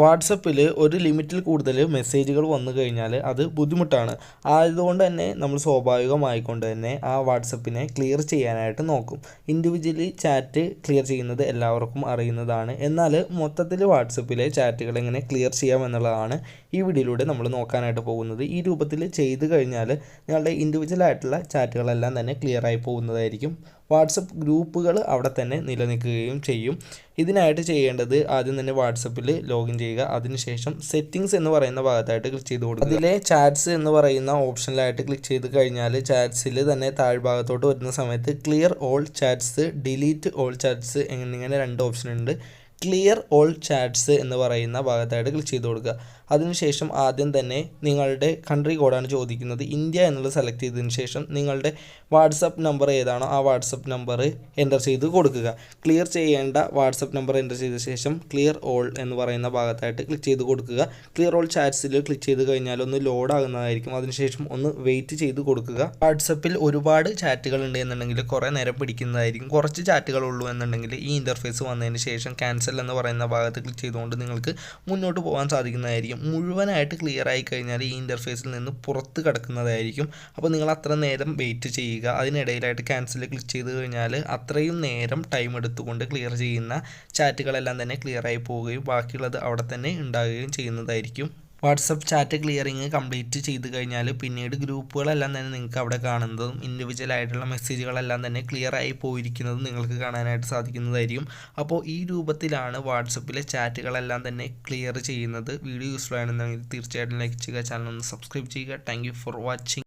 വാട്സപ്പിൽ ഒരു ലിമിറ്റിൽ കൂടുതൽ മെസ്സേജുകൾ വന്നു കഴിഞ്ഞാൽ അത് ബുദ്ധിമുട്ടാണ്. ആയതുകൊണ്ട് തന്നെ നമ്മൾ സ്വാഭാവികമായിക്കൊണ്ട് തന്നെ ആ വാട്സപ്പിനെ ക്ലിയർ ചെയ്യാനായിട്ട് നോക്കും. ഇൻഡിവിജ്വലി ചാറ്റ് ക്ലിയർ ചെയ്യുന്നത് എല്ലാവർക്കും അറിയുന്നതാണ്. എന്നാൽ മൊത്തത്തിൽ വാട്സപ്പിലെ ചാറ്റുകൾ എങ്ങനെ ക്ലിയർ ചെയ്യാം എന്നുള്ളതാണ് ഈ വീഡിയോയിലൂടെ നമ്മൾ നോക്കാനായിട്ട് പോകുന്നത്. ഈ രൂപത്തിൽ ചെയ്ത് കഴിഞ്ഞാൽ നിങ്ങളുടെ ഇൻഡിവിജ്വൽ ആയിട്ടുള്ള ചാറ്റുകളെല്ലാം തന്നെ ക്ലിയർ ആയി പോകുന്നതായിരിക്കും. വാട്സപ്പ് ഗ്രൂപ്പുകൾ അവിടെ തന്നെ നിലനിൽക്കുകയും ചെയ്യും. ഇതിനായിട്ട് ചെയ്യേണ്ടത് ആദ്യം തന്നെ വാട്സപ്പിൽ ലോഗിൻ ചെയ്യുക. അതിനുശേഷം സെറ്റിംഗ്സ് എന്ന് പറയുന്ന ഭാഗത്തായിട്ട് ക്ലിക്ക് ചെയ്ത് കൊടുക്കുക. അതിലെ ചാറ്റ്സ് എന്ന് പറയുന്ന ഓപ്ഷനിലായിട്ട് ക്ലിക്ക് ചെയ്ത് കഴിഞ്ഞാൽ ചാറ്റ്സിൽ തന്നെ താഴ്ഭാഗത്തോട്ട് വരുന്ന സമയത്ത് clear all chats delete all chats എന്നിങ്ങനെ രണ്ട് ഓപ്ഷൻ ഉണ്ട്. ക്ലിയർ ഓൾ ചാറ്റ്സ് എന്ന് പറയുന്ന ഭാഗത്തായിട്ട് ക്ലിക്ക് ചെയ്ത് കൊടുക്കുക. അതിനുശേഷം ആദ്യം തന്നെ നിങ്ങളുടെ കൺട്രി കോഡാണ് ചോദിക്കുന്നത്. ഇന്ത്യ എന്നുള്ളത് സെലക്ട് ചെയ്തതിന് ശേഷം നിങ്ങളുടെ വാട്സപ്പ് നമ്പർ ഏതാണോ ആ വാട്സപ്പ് നമ്പർ എന്റർ ചെയ്ത് കൊടുക്കുക. ക്ലിയർ ചെയ്യേണ്ട വാട്സപ്പ് നമ്പർ എന്റർ ചെയ്ത ശേഷം ക്ലിയർ ഓൾ എന്ന് പറയുന്ന ഭാഗത്തായിട്ട് ക്ലിക്ക് ചെയ്ത് കൊടുക്കുക. ക്ലിയർ ഓൾ ചാറ്റ്സിൽ ക്ലിക്ക് ചെയ്ത് കഴിഞ്ഞാൽ ഒന്ന് ലോഡ് ആകുന്നതായിരിക്കും. അതിനുശേഷം ഒന്ന് വെയിറ്റ് ചെയ്ത് കൊടുക്കുക. വാട്സപ്പിൽ ഒരുപാട് ചാറ്റുകൾ ഉണ്ട് എന്നുണ്ടെങ്കിൽ കുറേ നേരം പിടിക്കുന്നതായിരിക്കും. കുറച്ച് ചാറ്റുകൾ ഉള്ളൂ എന്നുണ്ടെങ്കിൽ ഈ ഇന്റർഫേസ് വന്നതിന് ശേഷം ക്യാൻസൽ എന്ന് പറയുന്ന ഭാഗത്ത് ക്ലിക്ക് ചെയ്തുകൊണ്ട് നിങ്ങൾക്ക് മുന്നോട്ട് പോകാൻ സാധിക്കുന്നതായിരിക്കും. മുഴുവനായിട്ട് ക്ലിയർ ആയി കഴിഞ്ഞാൽ ഈ ഇന്റർഫേസിൽ നിന്ന് പുറത്ത് കിടക്കുന്നതായിരിക്കും. അപ്പോൾ നിങ്ങൾ അത്ര നേരം വെയിറ്റ് ചെയ്യുക. അതിനിടയിലായിട്ട് ക്യാൻസൽ ക്ലിക്ക് ചെയ്ത് കഴിഞ്ഞാൽ അത്രയും നേരം ടൈം എടുത്തുകൊണ്ട് ക്ലിയർ ചെയ്യുന്ന ചാറ്റുകളെല്ലാം തന്നെ ക്ലിയർ ആയി പോവുകയും ബാക്കിയുള്ളത് അവിടെ തന്നെ ഉണ്ടാകുകയും ചെയ്യുന്നതായിരിക്കും. വാട്സപ്പ് ചാറ്റ് ക്ലിയറിങ് കംപ്ലീറ്റ് ചെയ്ത് കഴിഞ്ഞാൽ പിന്നീട് ഗ്രൂപ്പുകളെല്ലാം തന്നെ നിങ്ങൾക്ക് അവിടെ കാണുന്നതും ഇൻഡിവിജ്വൽ ആയിട്ടുള്ള മെസ്സേജുകളെല്ലാം തന്നെ ക്ലിയർ ആയി പോയിരിക്കുന്നതും നിങ്ങൾക്ക് കാണാനായിട്ട് സാധിക്കുന്നതായിരിക്കും. അപ്പോൾ ഈ രൂപത്തിലാണ് വാട്സപ്പിലെ ചാറ്റുകളെല്ലാം തന്നെ ക്ലിയർ ചെയ്യുന്നത്. വീഡിയോ യൂസ്ഫുൾ ആണെന്നുണ്ടെങ്കിൽ തീർച്ചയായിട്ടും ലൈക്ക് ചെയ്യുക ചാനൽ ഒന്ന് സബ്സ്ക്രൈബ് ചെയ്യുക. Thank for watching